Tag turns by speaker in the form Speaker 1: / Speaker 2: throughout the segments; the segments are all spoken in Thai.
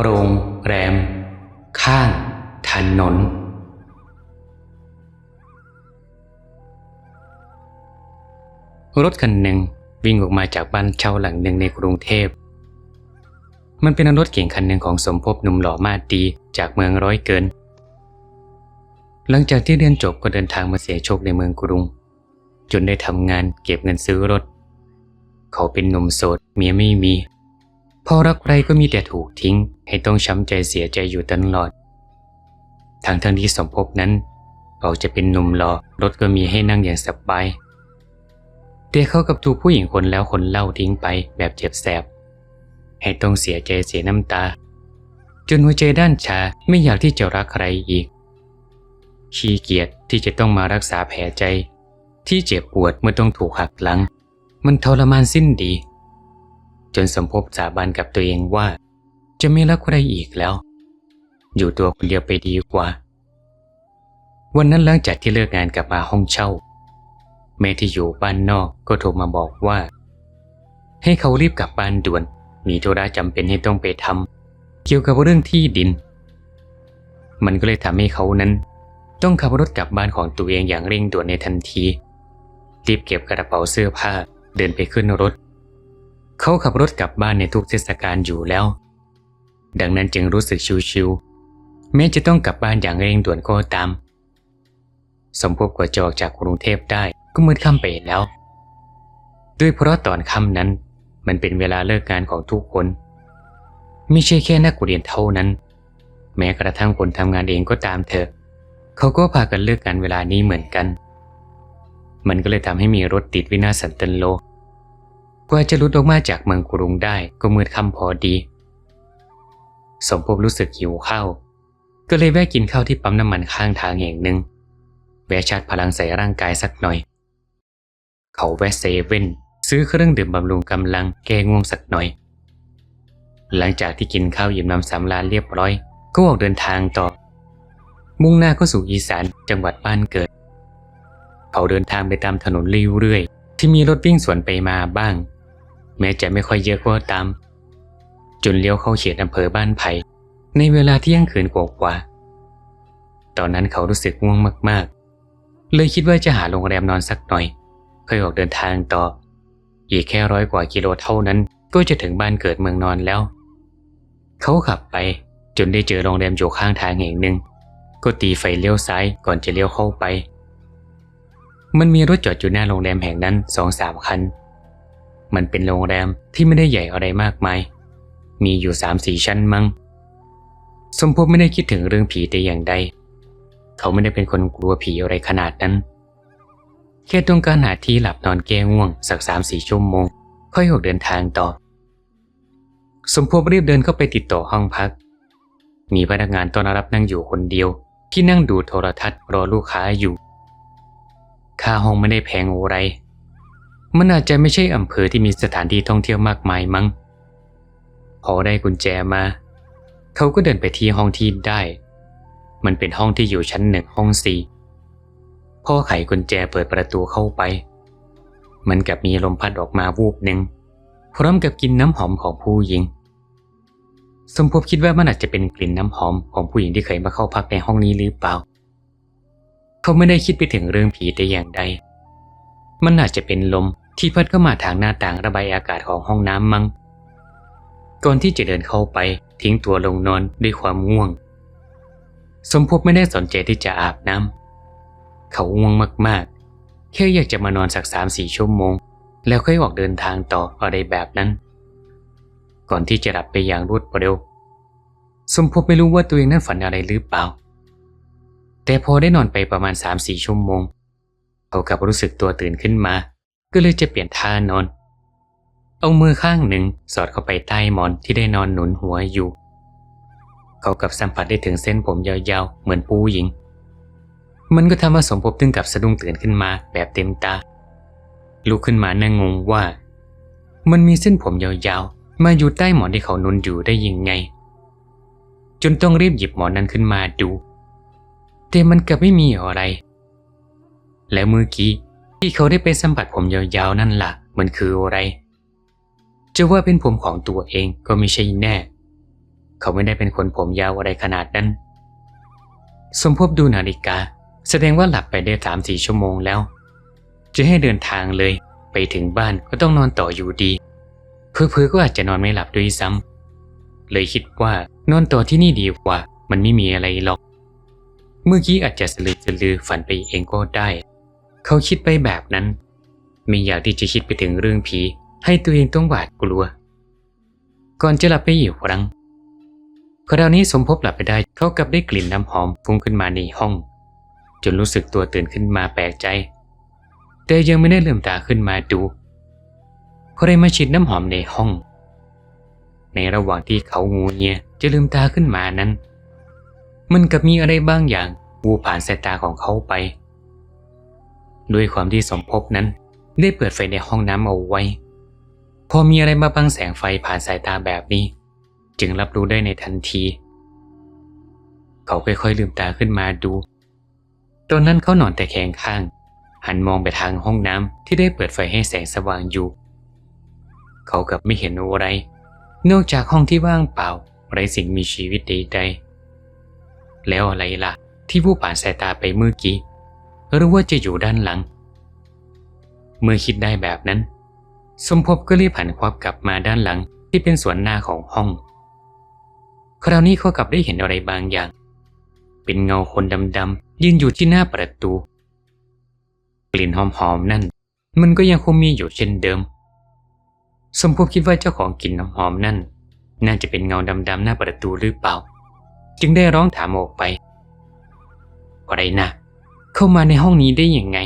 Speaker 1: โรงแรม ข้างถนน รถคันหนึ่งวิ่งออกมาจากบ้านเช่าหลังหนึ่งในกรุงเทพ มันเป็นรถเก่งคันหนึ่งของสมภพหนุ่มหล่อมาดดีจากเมืองร้อยเกิน หลังจากที่เรียนจบก็เดินทางมาเสียโชคในเมืองกรุง จนได้ทำงานเก็บเงินซื้อรถ เขาเป็นหนุ่มโสดเมียไม่มี อรักใครก็มีแต่ถูกทิ้ง ให้ต้องช้ำใจเสียใจอยู่ตลอดทางทั้งที่สมภพนั้นเขาจะเป็นหนุ่มหล่อรถก็มีให้นั่งอย่างสบายแต่เขากับถูกผู้หญิงคนแล้วคนเล่าทิ้งไปแบบเจ็บแสบ ให้ต้องเสียใจเสียน้ำตา จนหัวใจด้านชาไม่อยากที่จะรักใครอีก ขี้เกียจที่จะต้องมารักษาแผลใจ ที่เจ็บปวดเมื่อต้องถูกหักหลัง มันทรมานสิ้นดี จนสมภพสาบานกับตัวเองว่า จะไม่รักใครอีกแล้ว อยู่ตัวคนเดียวไปดีกว่า วันนั้นหลังจากที่เลิกงานกลับมาห้องเช่า แม่ที่อยู่บ้านนอกก็โทรมาบอกว่า ให้เขารีบกลับบ้านด่วน มีธุระจำเป็นให้ต้องไปทำเกี่ยวกับเรื่องที่ดิน มันก็เลยทำให้เขานั้น ต้องขับรถกลับบ้านของตัวเองอย่างเร่งด่วนในทันทีรีบเก็บกระเป๋าเสื้อผ้าเดินไปขึ้นรถ เขาขับรถกลับบ้านในทุกเทศกาลอยู่แล้ว ดังนั้นจึงรู้สึกชิวๆแม้จะต้องกลับบ้านอย่างเร่งด่วนก็ตาม สมภพกว่าจะออกจากกรุงเทพได้ก็มืดค่ำไปแล้ว ด้วยเพราะตอนค่ำนั้น มันเป็นเวลาเลิกงานของทุกคน ไม่ใช่แค่นักเรียนเท่านั้น แม้กระทั่งคนทำงานเองก็ตามเถอะ เขาก็พากันเลิกงานเวลานี้เหมือนกัน มันก็เลยทำให้มีรถติดวินาศสันตโล กว่าจะหลุดออกมาจากเมืองกรุงได้ก็มืดค่ำพอดี สมภพรู้สึกหิวข้าว ก็เลยแวะกินข้าวที่ปั๊มน้ำมันข้างทางแห่งหนึ่ง แวะชาร์จพลังใส่ร่างกายสักหน่อย เขาแวะเซเว่นซื้อเครื่องดื่มบำรุงกำลังแก้ง่วงสักหน่อย หลังจากที่กินข้าวอิ่มน้ำสำราญเรียบร้อย ก็ออกเดินทางต่อ มุ่งหน้าเข้าสู่อีสานจังหวัดบ้านเกิด เขาเดินทางไปตามถนนเรื่อยๆที่มีรถวิ่งสวนไปมาบ้าง แม้จะไม่ค่อยเยอะก็ตาม จนเลี้ยวเข้าเขตอำเภอบ้านไผ่ในเวลาเที่ยงคืนกว่าๆตอนนั้นเขารู้สึกง่วงมากๆ เลยคิดว่าจะหาโรงแรมนอนสักหน่อยค่อยออกเดินทางต่อ อีกแค่ร้อยกว่ากิโลเท่านั้น ก็จะถึงบ้านเกิดเมืองนอนแล้ว เขาขับไปจนได้เจอโรงแรมอยู่ข้างทางแห่งหนึ่ง ก็ตีไฟเลี้ยวซ้ายก่อนจะเลี้ยวเข้าไป มันมีรถจอดอยู่หน้าโรงแรมแห่งนั้นสองสามคัน มันเป็นโรงแรมที่ไม่ได้ใหญ่อะไรมากมาย มีอยู่สามสี่ชั้นมั้ง สมภพไม่ได้คิดถึงเรื่องผีแต่อย่างใด เขาไม่ได้เป็นคนกลัวผีอะไรขนาดนั้น แค่ต้องการหาที่หลับนอนแก้ง่วง สักสามสี่ชั่วโมง ค่อยออกเดินทางต่อ สมภพรีบเดินเข้าไปติดต่อห้องพัก มีพนักงานต้อนรับนั่งอยู่คนเดียว ที่นั่งดูโทรทัศน์รอลูกค้าอยู่ ค่าห้องไม่ได้แพงอะไร มันอาจจะไม่ใช่อำเภอที่มีสถานที่ท่องเที่ยวมากมายมั้ง พอได้กุญแจมา เขาก็เดินไปที่ห้องที่ได้ มันเป็นห้องที่อยู่ชั้นหนึ่งห้องสี่พ่อไขกุญแจเปิดประตูเข้าไป มันกับมีลมพัดออกมาวูบหนึ่งพร้อมกับกลิ่นน้ำหอมของผู้หญิง สมภพคิดว่ามันอาจจะเป็นกลิ่นน้ำหอมของผู้หญิงที่เคยมาเข้าพักในห้องนี้หรือเปล่า เขาไม่ได้คิดไปถึงเรื่องผีแต่อย่างใด มันอาจจะเป็นลม ที่พัดเข้ามาทางหน้าต่างระบายอากาศของห้องน้ำมั้งก่อนที่จะเดินเข้าไปทิ้งตัวลงนอนด้วยความง่วง สมภพไม่ได้สนใจที่จะอาบน้ำเขาง่วงมากๆ แค่อยากจะมานอนสักสามสี่ชั่วโมง แล้วค่อยออกเดินทางต่ออะไรแบบนั้น ก่อนที่จะหลับไปอย่างรวดเร็ว สมภพไม่รู้ว่าตัวเองนั้นฝันอะไรหรือเปล่า แต่พอได้นอนไปประมาณสามสี่ชั่วโมงเขากลับรู้สึกตัวตื่นขึ้นมา ก็เลยจะเปลี่ยนท่านอน เอามือข้างหนึ่งสอดเข้าไปใต้หมอนที่ได้นอนหนุนหัวอยู่ เขากับสัมผัสได้ถึงเส้นผมยาวๆ เหมือนผู้หญิง มันก็ทำให้สมภพถึงกับสะดุ้งตื่นขึ้นมาแบบเต็มตา ลุกขึ้นมานั่งงงว่า มันมีเส้นผมยาวๆ มาอยู่ใต้หมอนที่เขานุนอยู่ได้ยังไง จนต้องรีบหยิบหมอนนั้นขึ้นมาดู แต่มันกลับไม่มีอะไร แล้วเมื่อกี้ ที่เขาได้ไปสัมผัสผมยาวๆนั่นล่ะ มันคืออะไร จะว่าเป็นผมของตัวเองก็ไม่ใช่แน่ เขาไม่ได้เป็นคนผมยาวอะไรขนาดนั้น สมภพดูนาฬิกา แสดงว่าหลับไปได้สามสี่ชั่วโมงแล้ว จะให้เดินทางเลย ไปถึงบ้านก็ต้องนอนต่ออยู่ดี เพื่อๆก็อาจจะนอนไม่หลับด้วยซ้ำเลยคิดว่านอนต่อที่นี่ดีกว่า มันไม่มีอะไรหรอก เมื่อกี้อาจจะสลือสลือฝันไปเองก็ได้ เขาคิดไปแบบนั้น ไม่อยากที่จะคิดไปถึงเรื่องผี ให้ตัวเองต้องหวาดกลัว ก่อนจะหลับไปอีกครั้งคราวนี้สมภพหลับไปได้เขากลับได้กลิ่นน้ำหอมฟุ้งขึ้นมาในห้อง จนรู้สึกตัวตื่นขึ้นมาแปลกใจ แต่ยังไม่ได้ลืมตาขึ้นมาดูเขาได้มาฉีดน้ำหอมในห้อง ในระหว่างที่เขางูเงียจะลืมตาขึ้นมานั้น มันกับมีอะไรบางอย่างวูผ่านสายตาของเขาไป ด้วยความที่สมภพนั้น ได้เปิดไฟในห้องน้ำเอาไว้ พอมีอะไรมาบังแสงไฟผ่านสายตาแบบนี้ จึงรับรู้ได้ในทันที เขาค่อยๆลืมตาขึ้นมาดู ตอนนั้นเขานอนแต่แคงข้าง หันมองไปทางห้องน้ำที่ได้เปิดไฟให้แสงสว่างอยู่ เขากับไม่เห็นอะไร นอกจากห้องที่ว่างเปล่าไร้สิ่งมีชีวิตใดๆแล้วอะไรล่ะ ที่ผู้ผ่านสายตาไปเมื่อกี้ หรือว่าจะอยู่ด้านหลัง เมื่อคิดได้แบบนั้น สมภพก็รีบหันควับกลับมาด้านหลังที่เป็นสวนหน้าของห้อง คราวนี้เขากลับได้เห็นอะไรบางอย่าง เป็นเงาคนดำๆยืนอยู่ที่หน้าประตู กลิ่นหอมๆนั่น มันก็ยังคงมีอยู่เช่นเดิม สมภพคิดว่าเจ้าของกลิ่นหอมๆนั่น น่าจะเป็นเงาดำๆหน้าประตูหรือเปล่า จึงได้ร้องถามออกไปอะไรนะ เข้ามาในห้องนี้ได้ยังไง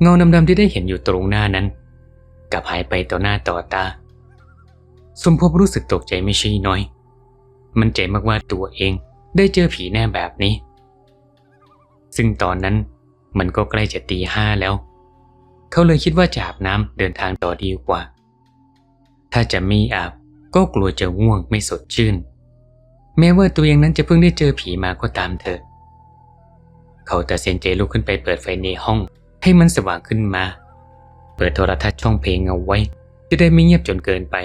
Speaker 1: เงาดำๆที่ได้เห็นอยู่ตรงหน้านั้นกลับหายไปต่อหน้าต่อตา สมภพรู้สึกตกใจไม่ใช่น้อย มันใจมากว่าตัวเองได้เจอผีแน่แบบนี้ ซึ่งตอนนั้นมันก็ใกล้จะตีห้าแล้ว เขาเลยคิดว่าจะอาบน้ำเดินทางต่อดีกว่า ถ้าจะไม่อาบก็กลัวจะง่วงไม่สดชื่น แม้ว่าตัวเองนั้นจะเพิ่งได้เจอผีมาก็ตามเถอะ เขาตัดสินใจลุกขึ้นไปเปิดไฟในห้อง ให้มันสว่างขึ้นมา เปิดโทรทัศน์ช่องเพลงเอาไว้ จะได้ไม่เงียบจนเกินไป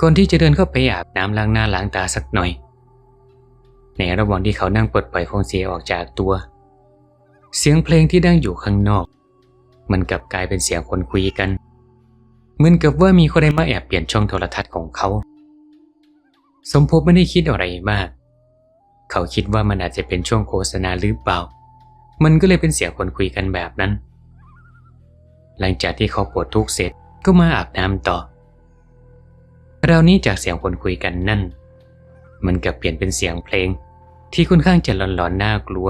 Speaker 1: ก่อนที่จะเดินเข้าไปอาบน้ำล้างหน้าล้างตาสักหน่อย ในระหว่างที่เขานั่งปลดปล่อยคงเสียออกจากตัว เสียงเพลงที่ดังอยู่ข้างนอก มันกลับกลายเป็นเสียงคนคุยกันเหมือนกับว่ามีคนใดมาแอบเปลี่ยนช่องโทรทัศน์ของเขา สมภพไม่ได้คิดอะไรมาก เขาคิดว่ามันอาจจะเป็นช่วงโฆษณาหรือเปล่า มันก็เลยเป็นเสียงคนคุยกันแบบนั้น หลังจากที่เขาปวดทุกข์เสร็จก็มาอาบน้ำต่อคราวนี้จากเสียงคนคุยกันนั่น มันกลับเปลี่ยนเป็นเสียงเพลง ที่ค่อนข้างจะหลอนๆน่ากลัว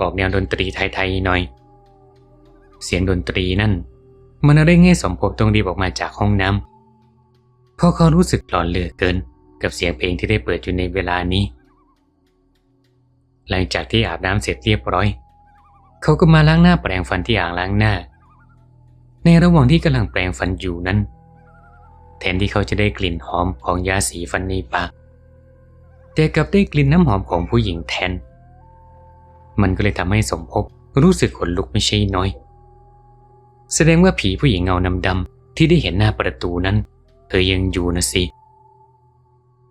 Speaker 1: ออกแนวดนตรีไทยๆหน่อย เสียงดนตรีนั่น มันเร่งให้สมภพต้องรีบออกมาจากห้องน้ำเพราะเขารู้สึกหลอนเหลือเกิน กับเสียงเพลงที่ได้เปิดอยู่ในเวลานี้ หลังจากที่อาบน้ำเสร็จเรียบร้อย เขาก็มาล้างหน้าแปรงฟันที่อ่างล้างหน้า ในระหว่างที่กำลังแปรงฟันอยู่นั้น แทนที่เขาจะได้กลิ่นหอมของยาสีฟันในปากแต่กลับได้กลิ่นน้ำหอมของผู้หญิงแทน มันก็เลยทำให้สมภพรู้สึกขนลุกไม่ใช่น้อย แสดงว่าผีผู้หญิงเงาดำๆที่ได้เห็นหน้าประตูนั้น เธอยังอยู่นะสิ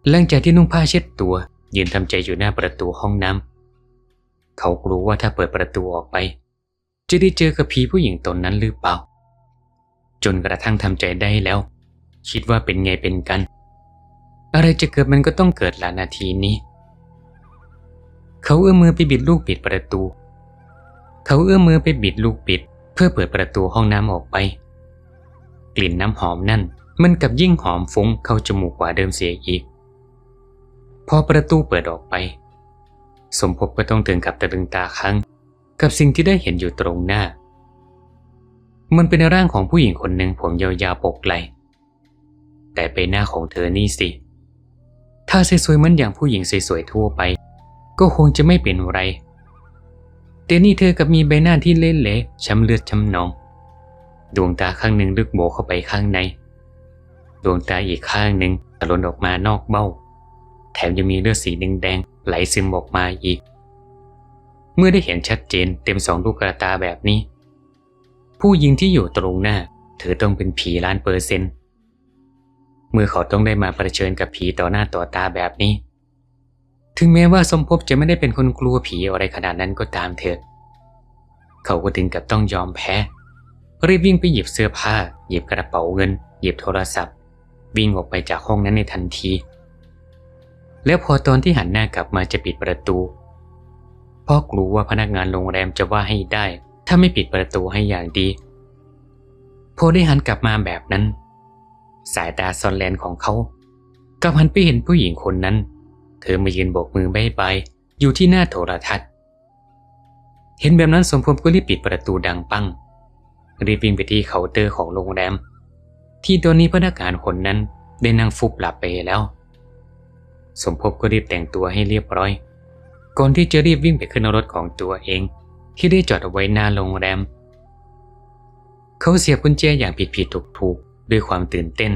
Speaker 1: หลังจากที่นุ่งผ้าเช็ดตัวยืนทำใจอยู่หน้าประตูห้องน้ำ เขากลัวว่าถ้าเปิดประตูออกไป จะได้เจอกับผีผู้หญิงตนนั้นหรือเปล่า จนกระทั่งทำใจได้แล้ว คิดว่าเป็นไงเป็นกัน อะไรจะเกิดมันก็ต้องเกิดหลานาทีนี้ เขาเอื้อมมือไปบิดลูกปิดประตู เขาเอื้อมมือไปบิดลูกปิด เพื่อเปิดประตูห้องน้ำออกไป กลิ่นน้ำหอมนั่นมันกับยิ่งหอมฟุ้งเข้าจมูกกว่าเดิมเสียอีก พอประตูเปิดออกไป สมภพก็ต้องตื่นกับตะลึงตาค้างกับสิ่งที่ได้เห็นอยู่ตรงหน้า มันเป็นร่างของผู้หญิงคนหนึ่งผมยาวๆปกไหลแต่ใบหน้าของเธอนี่สิ ถ้าสวยๆเหมือนอย่างผู้หญิงสวยๆทั่วไป ก็คงจะไม่เป็นไร แต่นี่เธอกับมีใบหน้าที่เละเละช้ำเลือดช้ำหนอง ดวงตาข้างหนึ่งลึกโบเข้าไปข้างใน ดวงตาอีกข้างหนึ่งตะลนออกมานอกเบ้า แถมยังมีเลือดสีแดงๆ ไหลซึมออกมาอีก เมื่อได้เห็นชัดเจนเต็มสองลูกกระตาแบบนี้ ผู้หญิงที่อยู่ตรงหน้าเธอต้องเป็นผีล้านเปอร์เซนต์เมื่อเขาต้องได้มาประชิญกับผีต่อหน้าต่อตาแบบนี้ ถึงแม้ว่าสมภพจะไม่ได้เป็นคนกลัวผีอะไรขนาดนั้นก็ตามเถอะ เขาก็ถึงกับต้องยอมแพ้รีบวิ่งไปหยิบเสื้อผ้า หยิบกระเป๋าเงิน หยิบโทรศัพท์ วิ่งออกไปจากห้องนั้นในทันที แล้วพอตอนที่หันหน้ากลับมาจะปิดประตูพราะกลัวว่าพนักงานโรงแรมจะว่าให้ได้ ถ้าไม่ปิดประตูให้อย่างดี พอได้หันกลับมาแบบนั้น สายตาซอนแลนของเขากลับหันไปเห็นผู้หญิงคนนั้น เธอมายืนโบกมือบายบายอยู่ที่หน้าโทรทัศน์ เห็นแบบนั้นสมพงษ์ก็รีบปิดประตูดังปังรีบวิ่งไปที่เคาน์เตอร์ของโรงแรม ที่ตอนนี้พนักงานคนนั้นได้นั่งฟุบหลับไปแล้ว สมภพก็รีบแต่งตัวให้เรียบร้อย ก่อนที่จะรีบวิ่งไปขึ้นรถของตัวเอง ที่ได้จอดเอาไว้หน้าโรงแรม เขาเสียบกุญแจอย่างผิดผิดถูกถูกด้วยความตื่นเต้น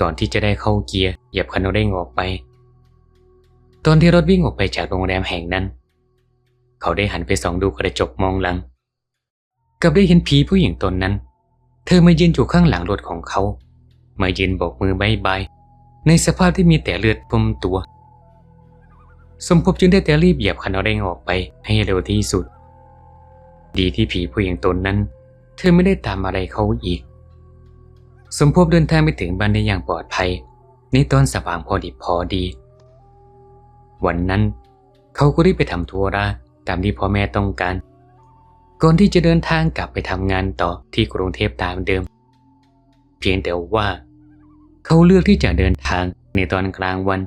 Speaker 1: ก่อนที่จะได้เข้าเกียร์เหยียบคันเร่งออกไป ตอนที่รถวิ่งออกไปจากโรงแรมแห่งนั้น เขาได้หันไปส่องดูกระจกมองหลัง กับได้เห็นผีผู้หญิงตนนั้น เธอมายืนอยู่ข้างหลังรถของเขา มายืนโบกมือบายบาย ในสภาพที่มีแต่เลือดพุ่มตัว สมภพจึงได้แต่รีบเหยียบคันเร่งออกไปให้เร็วที่สุด ดีที่ผีผู้หญิงตนนั้น เธอไม่ได้ตามอะไรเขาอีก สมภพเดินทางไปถึงบ้านได้อย่างปลอดภัย ในตอนสว่างพอดิบพอดี วันนั้น เขาก็รีบไปทำธุระตามที่พ่อแม่ต้องการ ก่อนที่จะเดินทางกลับไปทำงานต่อที่กรุงเทพตามเดิม เพียงแต่ว่า เขาเลือกที่จะเดินทางในตอนกลางวัน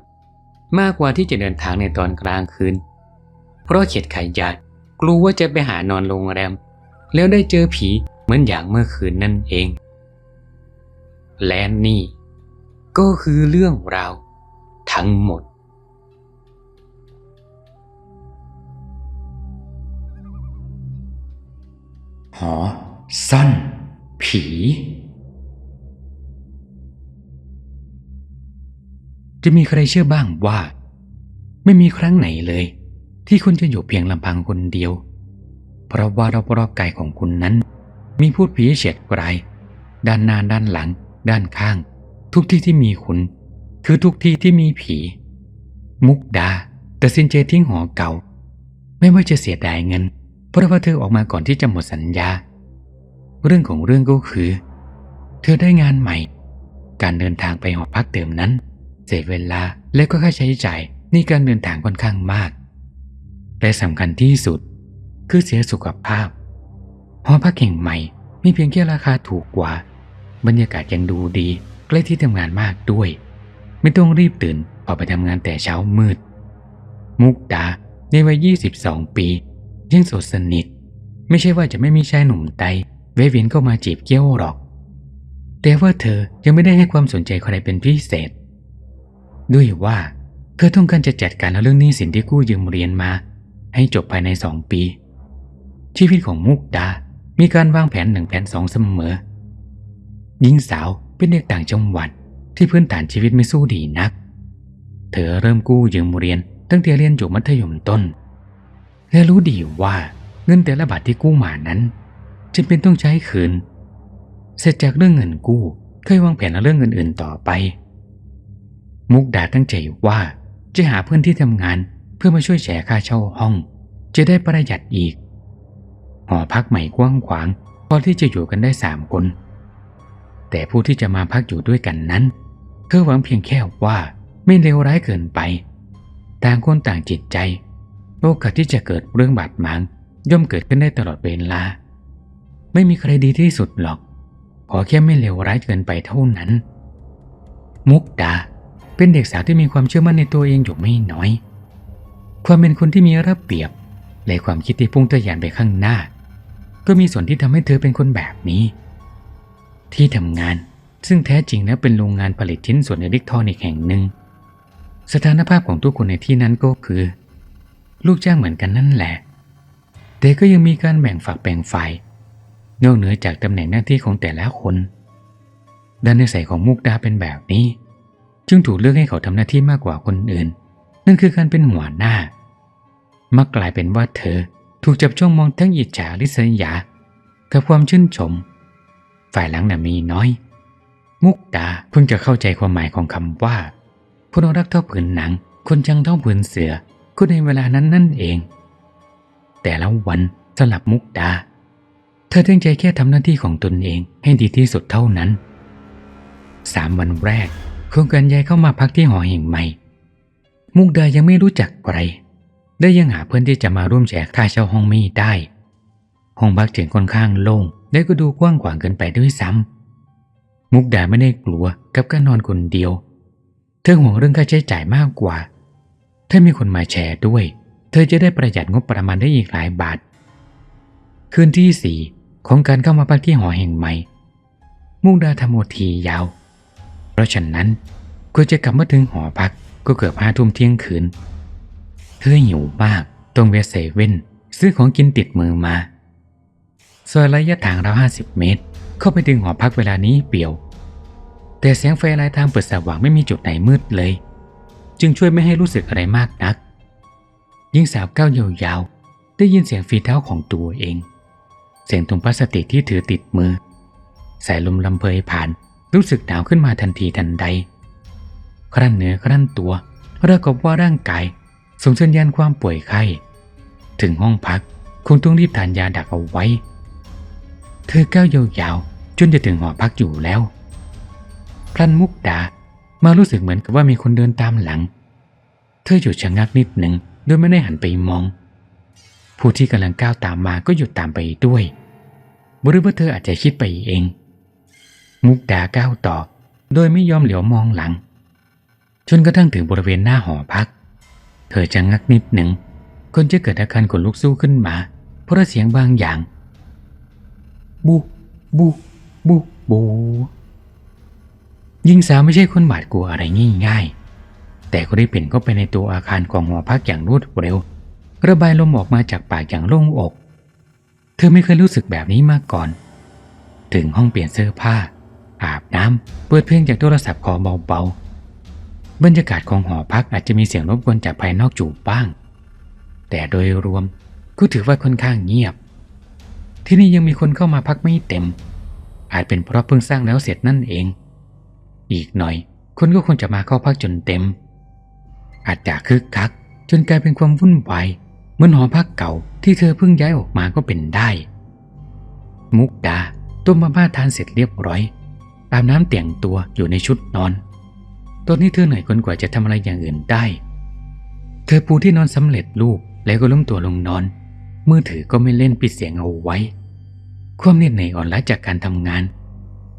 Speaker 1: มากกว่าที่จะเดินทางในตอนกลางคืน เพราะเข็ดขยาดกลัวว่าจะไปหานอนโรงแรม แล้วได้เจอผีเหมือนอย่างเมื่อคืนนั่นเอง และนี่ก็คือเรื่องราวทั้งหมด
Speaker 2: หอซ่อนผี จะมีใครเชื่อบ้างว่า ไม่มีครั้งไหนเลย ที่คุณจะอยู่เพียงลำพังคนเดียว เพราะว่ารอบๆกายของคุณนั้น มีพูดผีเฉียดกรด้านหน้าด้านหลัง ด้านข้าง ทุกที่ที่มีคุณ คือทุกที่ที่มีผี มุกดาแต่สินใจทิ้งหอเก่า ไม่ว่าจะเสียดายเงิน เพราะว่าเธอออกมาก่อนที่จะหมดสัญญา เรื่องของเรื่องก็คือ เธอได้งานใหม่ การเดินทางไปหอพักเติมนั้น เสียเวลาและก็ค่าใช้จ่ายในการเดินทางค่อนข้างมาก และสำคัญที่สุด คือเสียสุขภาพหอพักแห่งใหม่มีเพียงแค่ราคาถูกกว่า บรรยากาศยังดูดีใกล้ที่ทำงานมากด้วย ไม่ต้องรีบตื่นออกไปทำงานแต่เช้ามืด มุกดาในวัย 22 ปี ยังโสดสนิท ไม่ใช่ว่าจะไม่มีชายหนุ่มไตเวเวียนเข้ามาจีบเกี้ยวหรอก แต่ว่าเธอยังไม่ได้ให้ความสนใจใครเป็นพิเศษ ด้วยว่าเธอต้องการจะจัดการเรื่องหนี้สินที่กู้ยืมเรียนมา ให้จบภายในสองปี ชีวิตของมุกดา มีการวางแผนหนึ่งแผนสองเสมอหญิงสาวเป็นเด็กต่างจังหวัดที่พื้นฐานชีวิตไม่สู้ดีนัก เธอเริ่มกู้ยืมเรียน ตั้งแต่เรียนจบมัธยมต้น และรู้ดีว่าเงินแต่ละบาทที่กู้มานั้นจำเป็นต้องใช้คืน เสร็จจากเรื่องเงินกู้เคยวางแผนเรื่องเงินอื่นต่อไป มุกดาตั้งใจว่าจะหาเพื่อนที่ทำงานเพื่อมาช่วยแชร์ค่าเช่าห้อง จะได้ประหยัดอีก หอพักใหม่กว้างขวางพอที่จะอยู่กันได้สามคน แต่ผู้ที่จะมาพักอยู่ด้วยกันนั้นเธอหวังเพียงแค่ว่าไม่เลวร้ายเกินไป ต่างคนต่างจิตใจ โอกาสที่จะเกิดเรื่องบาดหมาง ย่อมเกิดขึ้นได้ตลอดเวลา ไม่มีใครดีที่สุดหรอก ขอแค่ไม่เลวร้ายเกินไปเท่านั้น มุกดา เป็นเด็กสาวที่มีความเชื่อมั่นในตัวเองอยู่ไม่น้อย ความเป็นคนที่มีระเบียบ และความคิดที่พุ่งทะยานไปข้างหน้า ก็มีส่วนที่ทำให้เธอเป็นคนแบบนี้ ที่ทำงานซึ่งแท้จริงแล้วเป็นโรงงานผลิตชิ้นส่วนอิเล็กทรอนิกส์แห่งหนึ่ง สถานภาพของทุกคนในที่นั้นก็คือ ลูกจ้างเหมือนกันนั่นแหละ แต่ก็ยังมีการแบ่งฝักแบ่งฝ่ายนอกเหนือจากตำแหน่งหน้าที่ของแต่ละคนด้านนิสัยของมุกดาเป็นแบบนี้ จึงถูกเลือกให้เขาทำหน้าที่มากกว่าคนอื่น นั่นคือการเป็นหัวหน้า มักกลายเป็นว่าเธอถูกจับจ้องมองทั้งอิจฉาริษยา กับความชื่นชม ฝ่ายหลังน่ะมีน้อย มุกดาเพิ่งจะเข้าใจความหมายของคำว่าคนรักเท่าผืนหนัง คนจังเท่าผืนเสือก็ในเวลานั้นนั่นเอง แต่ละวันสำหรับมุกดา เธอตั้งใจแค่ทำหน้าที่ของตนเองให้ดีที่สุดเท่านั้นสามวันแรก ครงการยายเข้ามาพักที่หอแห่งใหม่ มุกดายังไม่รู้จักใครได้ยังหาเพื่อนที่จะมาร่วมแจกค่าเช่าห้องไม่ได้ ห้องพักถึงค่อนข้างโล่งและก็ดูกว้างขวางเกินไปด้วยซ้ำมุกดาไม่ได้กลัวกับการนอนคนเดียว เธอห่วงเรื่องค่าใช้จ่ายมากกว่า ถ้ามีคนมาแชร์ด้วย เธอจะได้ประหยัดงบประมาณได้อีกหลายบาท คืนที่สี่ของการเข้ามาพักที่หอแห่งใหม่ มุกดาทำโอทียาว ราะฉะนั้นก็จะกลับมาถึงหอพักก็เกือบห้าทุ่มเที่ยงคืน เธอหิวมากต้องเวะเซเว่นซื้อของกินติดมือมาซอยระยะทางราวห้าสิบเมตร เข้าไปถึงหอพักเวลานี้เปี่ยว แต่แสงไฟลายทางเปิดสว่างไม่มีจุดไหนมืดเลย จึงช่วยไม่ให้รู้สึกอะไรมากนักยิ่งสาวก้าวยาวๆ ได้ยินเสียงฝีเท้าของตัวเอง เสียงถุงพลาสติกที่ถือติดมือ สายลมลำเพยผ่าน รู้สึกหนาวขึ้นมาทันทีทันใด ครั่นเนื้อครั่นตัวเรากับว่าร่างกายส่งสัญญาณความป่วยไข้ ถึงห้องพักคงต้องรีบทานยาดักเอาไว้ เธอก้าวยาวๆจนจะถึงหอพักอยู่แล้วพลันมุกดามารู้สึกเหมือนกับว่ามีคนเดินตามหลัง เธอหยุดชะงักนิดหนึ่งโดยไม่ได้หันไปมอง ผู้ที่กำลังก้าวตามมาก็หยุดตามไปด้วยหรือว่าเธออาจจะคิดไปเอง มุกดาก้าวต่อ โดยไม่ยอมเหลียวมองหลัง จนกระทั่งถึงบริเวณหน้าหอพัก เธอจะงักนิดหนึ่งคนจะเกิดอาการขนลุกสู้ขึ้นมา เพราะเสียงบางอย่างบุบุบุบูยิงสาวไม่ใช่คนบาดกลัวอะไรง่ายๆ แต่ก็ได้เพ่นเข้าไปในตัวอาคารของหอพักอย่างรวดเร็ว ระบายลมออกมาจากปากอย่างโล่งอก เธอไม่เคยรู้สึกแบบนี้มาก่อน ถึงห้องเปลี่ยนเสื้อผ้า อาบน้ำเปิดเพลงจากโทรศัพท์คอเบาๆ บรรยากาศของหอพักอาจจะมีเสียงรบกวนจากภายนอกจูบบ้าง แต่โดยรวมก็ถือว่าค่อนข้างเงียบ ที่นี่ยังมีคนเข้ามาพักไม่เต็ม อาจเป็นเพราะเพิ่งสร้างแล้วเสร็จนั่นเอง อีกหน่อยคนก็คงจะมาเข้าพักจนเต็ม อาจจะคึกคัก จนกลายเป็นความวุ่นวายเหมือนหอพักเก่าที่เธอเพิ่งย้ายออกมาก็เป็นได้ มุกดาต้มมาม่าทานเสร็จเรียบร้อย อาบน้ำเตียงตัวอยู่ในชุดนอนตอนนี้เธอเหนื่อยเกินกว่าจะทำอะไรอย่างอื่นได้ เธอปูที่นอนสำเร็จรูปแล้วก็ล้มตัวลงนอน มือถือก็ไม่เล่นปิดเสียงเอาไว้ ความเหน็ดเหนื่อยอ่อนล้าจากการทำงาน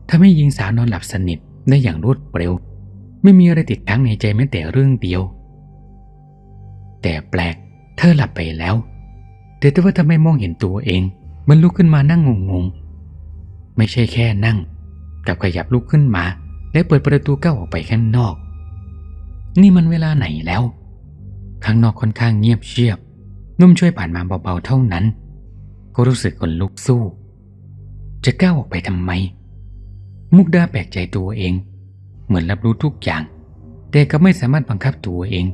Speaker 2: ทำให้หญิงสาวนอนหลับสนิทได้อย่างรวดเร็ว ไม่มีอะไรติดค้างในใจแม้แต่เรื่องเดียว แต่แปลกเธอหลับไปแล้วแต่แต่ว่าทำไมมองเห็นตัวเอง มันลุกขึ้นมานั่งงงๆ ไม่ใช่แค่นั่ง กลับขยับลุกขึ้นมา และเปิดประตูก้าวออกไปข้างนอก นี่มันเวลาไหนแล้ว ข้างนอกค่อนข้างเงียบเชียบ นุ่มช่วยผ่านมาเบาๆเท่านั้น ก็รู้สึกคนลุกสู้ จะก้าวออกไปทำไม มุกดาแปลกใจตัวเอง เหมือนรับรู้ทุกอย่าง แต่ก็ไม่สามารถบังคับตัวเอง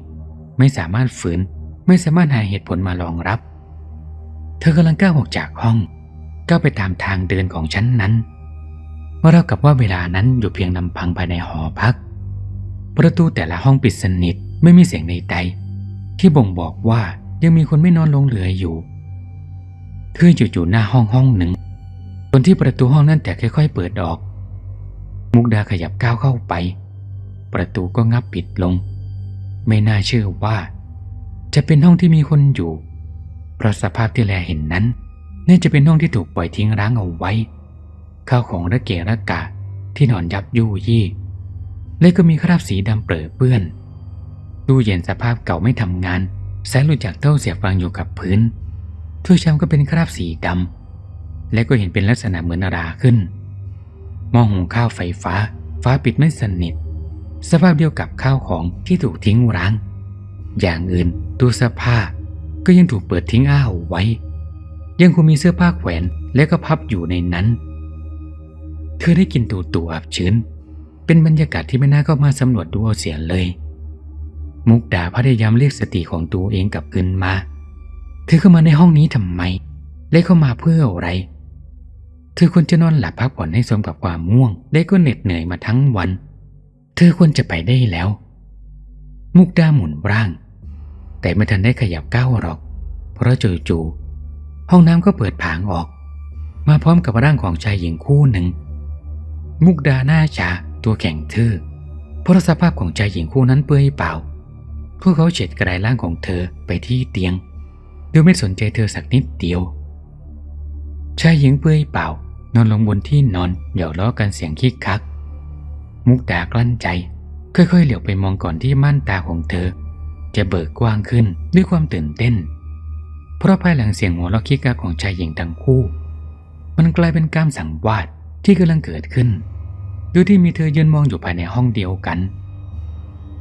Speaker 2: ไม่สามารถฝืน ไม่สามารถหาเหตุผลมารองรับ เธอกำลังก้าวออกจากห้องก้าวไปตามทางเดินของฉันนั้น เรากับว่าเวลานั้นอยู่เพียงลำพังภายในหอพัก ประตูแต่ละห้องปิดสนิทไม่มีเสียงใดๆที่บ่งบอกว่ายังมีคนไม่นอนลงเหลืออยู่เธออยู่ๆหน้าห้องห้องหนึ่งตอนที่ประตูห้องนั้นแต่ค่อยๆเปิดออก มุกดาขยับก้าวเข้าไป ประตูก็งับปิดลง ไม่น่าเชื่อว่า จะเป็นห้องที่มีคนอยู่เพราะสภาพที่แลเห็นนั้นน่าจะเป็นห้องที่ถูกปล่อยทิ้งร้างเอาไว้ ข้าวของระเกะระกะที่นอนยับยู่ยี่ และก็มีคราบสีดำเปรอะเปื้อน ตู้เย็นสภาพเก่าไม่ทำงานสายหลุดจากเต้าเสียบวางอยู่กับพื้นถ้วยชามก็เป็นคราบสีดำและก็เห็นเป็นลักษณะเหมือนราขึ้นหม้อหุงข้าวไฟฟ้า ฟ้าปิดไม่สนิท สภาพเดียวกับข้าวของที่ถูกทิ้งร้าง อย่างอื่นตู้เสื้อผ้าก็ยังถูกเปิดทิ้งอ้าวไว้ ยังคงมีเสื้อผ้าแขวนและก็พับอยู่ในนั้น เธอได้กินตูตัวอับชื้น เป็นบรรยากาศที่ไม่น่าเข้ามาสำรวจดูเอาเสียเลย มุกดาพยายามเรียกสติของตัวเองกลับคืนมา เธอเข้ามาในห้องนี้ทำไม และเข้ามาเพื่ออะไร เธอควรจะนอนหลับพักผ่อนให้สมกับความง่วง ได้ก็เหน็ดเหนื่อยมาทั้งวัน เธอควรจะไปได้แล้ว มุกดาหมุนร่าง แต่ไม่ทันได้ขยับก้าวหรอก เพราะจู่ๆห้องน้ำก็เปิดผางออก มาพร้อมกับร่างของชายหญิงคู่หนึ่ง มุกดาหน้าชาตัวแข็งทื่อเพราะสภาพของชายหญิงคู่นั้นเปื่อยเปล่า พวกเขาเฉดกระไรร่างของเธอไปที่เตียง โดยไม่สนใจเธอสักนิดเดียว ชายหญิงเปื่อยเปล่า นอนลงบนที่นอนหยอกล้อกันเสียงคิกคัก มุกดากลั้นใจ ค่อยๆ เหลียวไปมองก่อนที่ม่านตาของเธอ จะเบิกกว้างขึ้นด้วยความตื่นเต้น เพราะภายหลังเสียงหัวเราะคิกคักของชายหญิงทั้งคู่ มันกลายเป็นการสังวาส ที่กำลังเกิดขึ้น โดยที่มีเธอยืนมองอยู่ภายในห้องเดียวกัน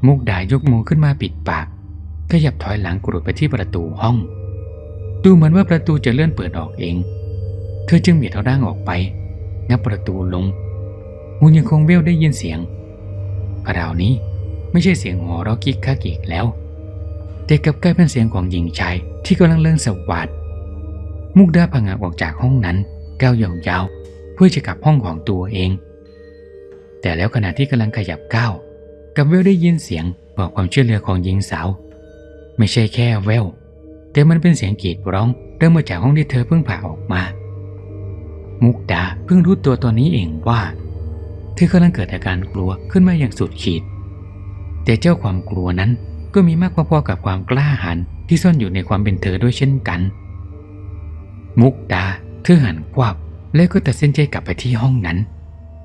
Speaker 2: มุกดายกมือขึ้นมาปิดปาก ขยับถอยหลังกรูดไปที่ประตูห้อง ดูเหมือนว่าประตูจะเลื่อนเปิดออกเอง เธอจึงเบียดเอาร่างออกไป งับประตูลงหูยังคงเบี้วได้ยินเสียงคราวนี้ไม่ใช่เสียงหัวเราะกิกคักอีกแล้ว แต่กลับกลายเป็นเสียงของหญิงชายที่กำลังเลื่อนสวัสดมุกดาพังอาออกจากห้องนั้นก้าวยาว เพื่อจะกลับห้องของตัวเอง แต่แล้วขณะที่กำลังขยับก้าวกับเวลได้ยินเสียงบอกความช่วยเหลือของหญิงสาว ไม่ใช่แค่แววแต่มันเป็นเสียงกรีดร้องเริ่มมาจากห้องที่เธอเพิ่งผ่าออกมา มุกดาเพิ่งรู้ตัวตอนนี้เองว่า เธอกำลังเกิดอาการกลัวขึ้นมาอย่างสุดขีด แต่เจ้าความกลัวนั้นก็มีมากพอๆกับความกล้าหาญที่ซ่อนอยู่ในความเป็นเธอด้วยเช่นกัน มุกดาเธอหันควับ แล้วก็ตัดสินใจกลับไปที่ห้องนั้น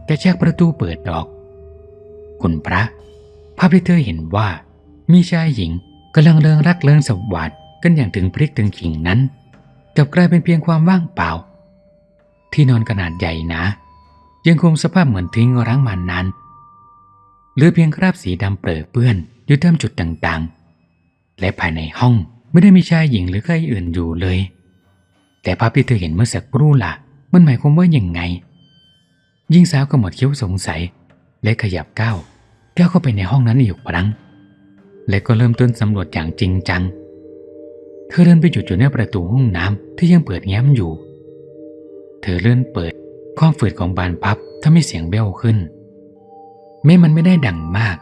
Speaker 2: กระชากประตูเปิดออก คุณพระ ภาพที่เธอเห็นว่า มีชายหญิงกำลังเลิงรักเลิงสวัสดกันอย่างถึงพริกถึงขิงนั้นกลับกลายเป็นเพียงความว่างเปล่า ที่นอนขนาดใหญ่นะ ยังคงสภาพเหมือนทิ้งร้างมานานเหลือเพียงคราบสีดำเปรอะเปื้อนอยู่ตามจุดต่างๆ และภายในห้องไม่ได้มีชายหญิงหรือใครอื่นอยู่เลย แต่ภาพที่เธอเห็นเมื่อสักครู่ล่ะ มันหมายความว่าอย่างไง ยิ่งสาวก็หมดคิ้วสงสัย และขยับก้าวก้าวเข้าไปในห้องนั้นอีกครั้ง และก็เริ่มต้นสำรวจอย่างจริงจัง เธอเดินไปหยุดอยู่หน้าประตูห้องน้ำที่ยังเปิดแง้มอยู่ เธอเลื่อนเปิด ความฝืดของบานพับทำให้เสียงเบ้วขึ้น แม้มันไม่ได้ดังมาก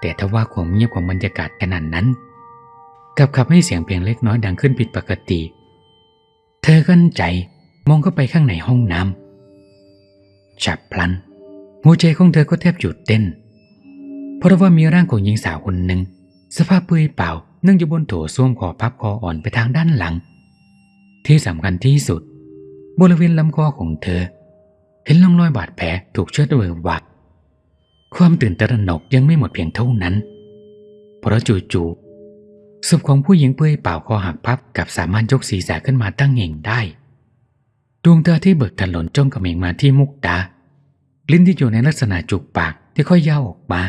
Speaker 2: แต่ถ้าว่าความเงียบของบรรยากาศขนาดนั้นกลับขับให้เสียงเพียงเล็กน้อยดังขึ้นผิดปกติ เธอกั้นใจ มองเข้าไปข้างในห้องน้ำฉับพลัน หัวใจของเธอก็แทบหยุดเต้น เพราะว่ามีร่างของหญิงสาวคนหนึ่ง สภาพเปลือยเปล่านั่งอยู่บนโถส้วมคอพับคออ่อนไปทางด้านหลัง ที่สำคัญที่สุด บริเวณลำคอของเธอ เห็นร่องรอยบาดแผลถูกเชือดเวอวักความตื่นตระหนกยังไม่หมดเพียงเท่านั้น เพราะจู่ๆศพของผู้หญิงเปลือยเปล่าคอหักพับกับสามารถยกศีรษะขึ้นมาตั้งเองได้ ดวงตาที่เบิกถลนจ้องกระเมงมาที่มุกดา ลิ้นที่อยู่ในลักษณะจุกปากที่ค่อยย่าออกมา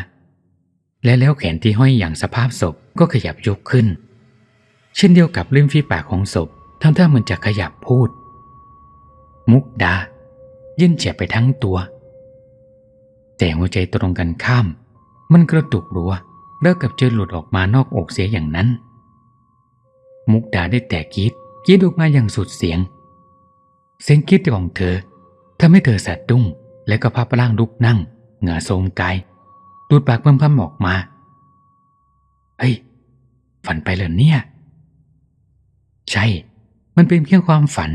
Speaker 2: และแล้วแขนที่ห้อยอย่างสภาพศพก็ขยับยกขึ้น เช่นเดียวกับริมฝีปากของศพทำท่าเหมือนจะขยับพูด มุกดายื่นเฉียบไปทั้งตัว แต่หัวใจตรงกันข้าม มันกระตุกรัวเลิกกับจะหลุดออกมานอกอกเสียอย่างนั้น มุกดาได้แต่กรีดกรีดออกมาอย่างสุดเสียง เสียงกรีดของเธอทำให้เธอสะดุ้งและก็พับร่างลุกนั่งเหงื่อโทมกายดูดปากพั่มๆออกมา เฮ้ย ฝันไปเลยเนี่ย ใช่ มันเป็นเพียงความฝัน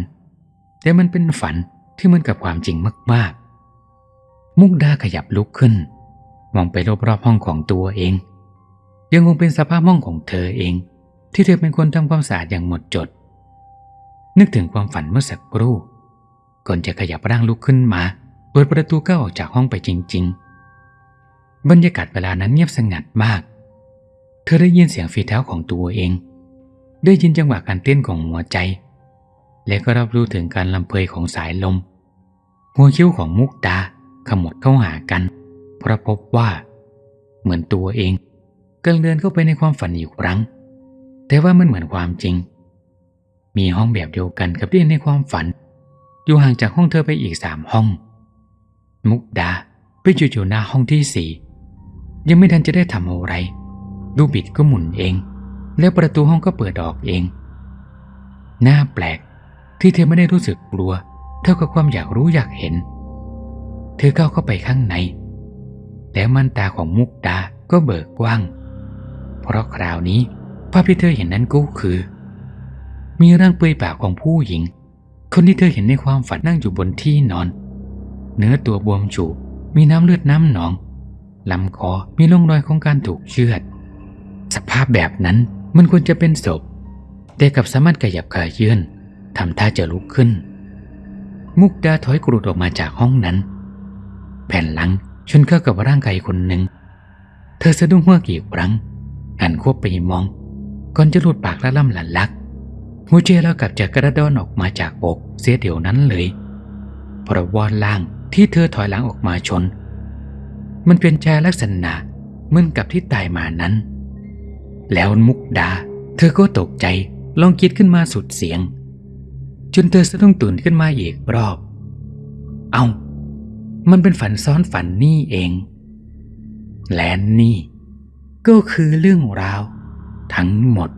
Speaker 2: แต่มันเป็นฝันที่เหมือนกับความจริงมากๆ มุกดาขยับลุกขึ้น มองไปรอบๆห้องของตัวเอง ยังคงเป็นสภาพห้องของเธอเอง ที่เธอเป็นคนทำความสะอาดอย่างหมดจด นึกถึงความฝันเมื่อสักครู่ก่อนจะขยับร่างลุกขึ้นมา เปิดประตูก้าวออกจากห้องไปจริง ๆ บรรยากาศเวลานั้นเงียบสงัดมาก เธอได้ยินเสียงฝีเท้าของตัวเอง ได้ยินจังหวะการเต้นของหัวใจ และก็รับรู้ถึงการลำเพยของสายลม หัวคิ้วของมุกดาขมวดเข้าหากัน เพราะพบว่า เหมือนตัวเองกำลังเดินเข้าไปในความฝันอีกครั้ง แต่ว่ามันเหมือนความจริง มีห้องแบบเดียวกันกับที่ในความฝัน อยู่ห่างจากห้องเธอไปอีกสามห้อง มุกดาไปอยู่อยู่หน้าห้องที่สี่ยังไม่ทันจะได้ทำอะไรดูบิดก็หมุนเอง แล้วประตูห้องก็เปิดออกเองน่าแปลกที่เธอไม่ได้รู้สึกกลัว เท่ากับความอยากรู้อยากเห็น เธอก้าวเข้าไปข้างใน แต่มันตาของมุกดาก็เบิกกว้าง เพราะคราวนี้ภาพที่เธอเห็นนั้นก็คือ มีร่างเปลือยเปล่าของผู้หญิง คนที่เธอเห็นในความฝันนั่งอยู่บนที่นอน เนื้อตัวบวมจูมีน้ำเลือดน้ำหนองลำคอมีร่องรอยของการถูกเชือด สภาพแบบนั้นมันควรจะเป็นศพ แต่กลับสามารถขยับขยื่นทำท่าจะลุกขึ้น มุกดาถอยกรูดออกมาจากห้องนั้น แผ่นหลังชนเข้ากับร่างกายคนหนึ่ง เธอสะดุ้งหัวกี่ครั้งหันควบไปมอง ก่อนจะหลุดปากและล่ำหละลัก หัวใจเรากลับจะกระดอนออกมาจากอกเสียเดี๋ยวนั้นเลยเพราะว่าล่างที่เธอถอยหลังออกมาชน มันเป็นชายลักษณะเหมือนกับที่ตายมานั้น แล้วมุกดา เธอก็ตกใจลองคิดขึ้นมาสุดเสียง จนเธอสะดุ้งตื่นขึ้นมาอีกรอบ เอา้า มันเป็นฝันซ้อนฝันนี่เอง และนี่ ก็คือเรื่องราว ทั้งหมด